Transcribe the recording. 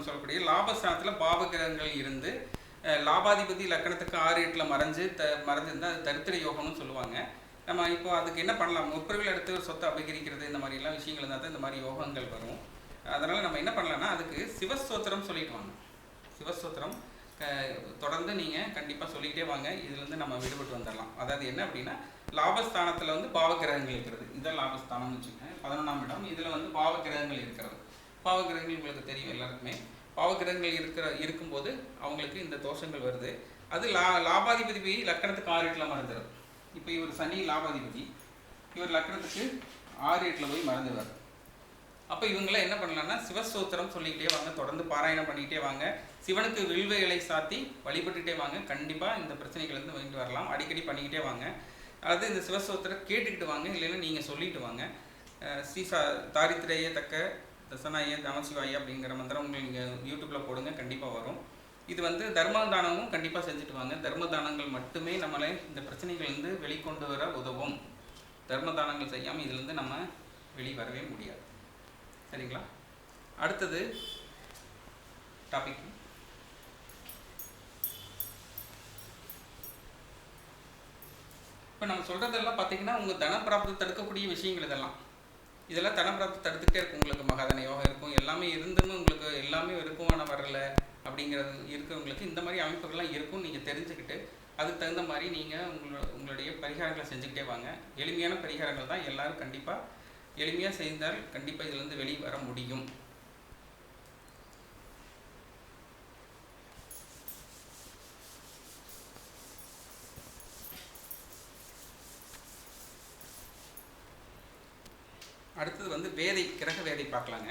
நம்ம சொல்லக்கூடிய லாபஸ்தானத்தில் பாவகிரகங்கள் இருந்து லாபாதிபதி லக்கணத்துக்கு ஆறு எட்டில் மறைஞ்சு த மறைஞ்சிருந்தால் அது தரித்திர யோகம்னு சொல்லுவாங்க. நம்ம இப்போ அதுக்கு என்ன பண்ணலாம்? முற்பிரிவில் எடுத்து சொத்தை அபகரிக்கிறது இந்த மாதிரிலாம் விஷயங்கள் இருந்தால் தான் இந்த மாதிரி யோகங்கள் வரும். அதனால் நம்ம என்ன பண்ணலாம்னா அதுக்கு சிவஸ்தோத்திரம் சொல்லிட்டு வாங்க. சிவஸ்தோத்திரம் தொடர்ந்து நீங்கள் கண்டிப்பாக சொல்லிக்கிட்டே வாங்க. இதுலேருந்து நம்ம விடுபட்டு வந்துடலாம். அதாவது என்ன அப்படின்னா லாபஸ்தானத்தில் வந்து பாவகிரகங்கள் இருக்கிறது. இதான் லாபஸ்தானம்னு வச்சுக்கோங்க. பதினொன்றாம் இடம். இதில் வந்து பாவகிரகங்கள் இருக்கிறது. பாவகிரகங்கள் உங்களுக்கு தெரியும் எல்லாருக்குமே. பாவகிரகங்கள் இருக்கிற இருக்கும்போது அவங்களுக்கு இந்த தோஷங்கள் வருது. அது லா லாபாதிபதி போய் லக்கணத்துக்கு ஆறு எட்டில் மறந்துடும் இப்போ இவர் சனி லாபாதிபதி. இவர் லக்கணத்துக்கு ஆறு எட்டில் போய் மறந்துடுவார் அப்போ இவங்களாம் என்ன பண்ணலாம்னா சிவஸ்தோத்திரம் சொல்லிக்கிட்டே வாங்க தொடர்ந்து பாராயணம் பண்ணிக்கிட்டே வாங்க. சிவனுக்கு வில்வ இலை சாத்தி வழிபட்டுகிட்டே வாங்க. கண்டிப்பாக இந்த பிரச்சனைகள்லேருந்து வாங்கிட்டு வரலாம். அடிக்கடி பண்ணிக்கிட்டே வாங்க. அது இந்த சிவஸ்தோத்திரம் கேட்டுக்கிட்டு வாங்க இல்லைன்னா நீங்கள் சொல்லிட்டு வாங்க. ஸ்ரீ சா தாரித்திரேய தக்க தசனாய நமசிவாய அப்படிங்கிற மந்திரம் உங்களுக்கு நீங்கள் யூடியூப்பில் போடுங்க கண்டிப்பாக வரும். இது வந்து தர்ம தானமும் கண்டிப்பாக செஞ்சுட்டு வாங்க. தர்ம தானங்கள் மட்டுமே நம்மளை இந்த பிரச்சனைகள்லேருந்து வெளிக்கொண்டு வர உதவும். தர்ம தானங்கள் செய்யாமல் இதுலேருந்து நம்ம வெளிவரவே முடியாது. சரிங்களா? அடுத்தது டாபிக் இப்போ நம்ம சொல்கிறதெல்லாம் பார்த்தீங்கன்னா உங்கள் தனப்பிராப்தத்தை தடுக்கக்கூடிய விஷயங்கள் இதெல்லாம். இதெல்லாம் தனப்பிராப்தத்தை தடுத்துக்கிட்டே இருக்கும். உங்களுக்கு மகாதன யோகம் இருக்கும். எல்லாமே இருந்தும் உங்களுக்கு எல்லாமே இருக்கும் ஆனால் வரல அப்படிங்கிறது இருக்கிறவங்களுக்கு இந்த மாதிரி அமைப்புகள்லாம் இருக்கும் நீங்கள் தெரிஞ்சுக்கிட்டு அதுக்கு தகுந்த மாதிரி நீங்கள் உங்களோட உங்களுடைய பரிகாரங்களை செஞ்சுக்கிட்டே வாங்க. எளிமையான பரிகாரங்கள் தான் எல்லோரும் கண்டிப்பாக எளிமையாக செய்தால் கண்டிப்பாக இதுலேருந்து வெளியே வர முடியும். அடுத்தது வந்து வேதை கிரக வேதை பார்க்கலாங்க.